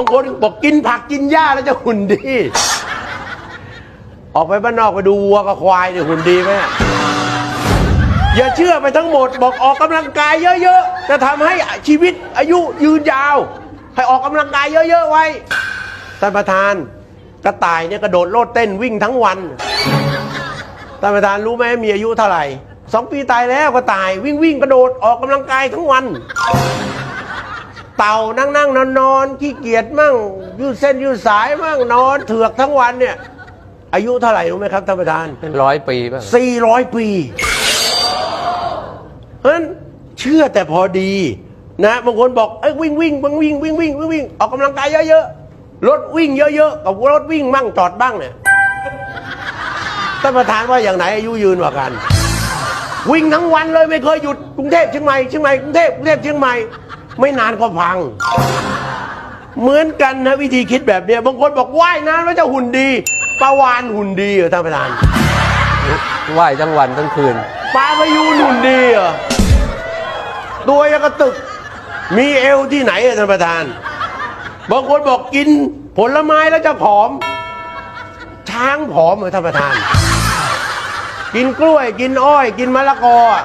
างคนบอกกินผักกินหญ้าแล้วจะหุ่นดี ออกไปบ้านนอกไปดูวัวกับควายเนี่ยหุ่นดีไหมอย่าเชื่อไปทั้งหมด บอกออกกำลังกายเยอะๆจะทำให้ชีวิตอายุยืนยาว ให้ออกกำลังกายเยอะๆไว้ท่านประธานกระต่ายเนี่ยกระโดดโลดเต้นวิ่งทั้งวันท่านประธานรู้ไหมมีอายุเท่าไหร่สองปีตายแล้วก็ตายวิ่งวิ่งกระโดดออกกำลังกายทั้งวัน เต่านั่งนั่งนอนนอนขี้เกียจมั่งยืดเส้นยืดสายมั่งนอนเถือกทั้งวันเนี่ย อายุเท่าไหร่รู้ไหมครับท่านประธานเป็นร้อยปีป่ะสี่ร้อยปีเพราะนั้นเชื่อแต่พอดีนะบางคนบอกเอ้ยวิ่งวิ่งบางวิ่งวิ่งวิ่งวิ่งวิ่งออกกำลังกายเยอะๆรถวิ่งเยอะๆกับรถวิ่งมั่งจอดบ้างเนี่ยท่านประธานว่าอย่างไหนอายุยืนกว่ากัน วิ่งทั้งวันเลยไม่เคยหยุดกรุงเทพเชียงใหม่เชียงใหม่กรุงเทพกรุงเทพเชียงใหม่ ไม่นานก็พัง เหมือนกันนะวิธีคิดแบบเนี้ยบางคนบอกว่ายน้ำแล้วจะหุ่นดีปลาวานหุ่นดีเหรอท่านประธานไหว้ทั้งวันทั้งคืนปลาพยูนหุ่นดีเหรอตัวยังกระตึก มีเอวที่ไหนอะท่านประธาน บางคนบอกกินผลไม้แล้วจะผอม ช้างผอมเหรอท่านประธาน กินกล้วยกินอ้อย กินมะละกออะ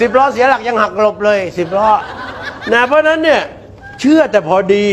สิบล้อเสียหลักยังหักหลบเลยสิบล้อ นะเพราะฉะนั้นเนี่ยเชื่อแต่พอดี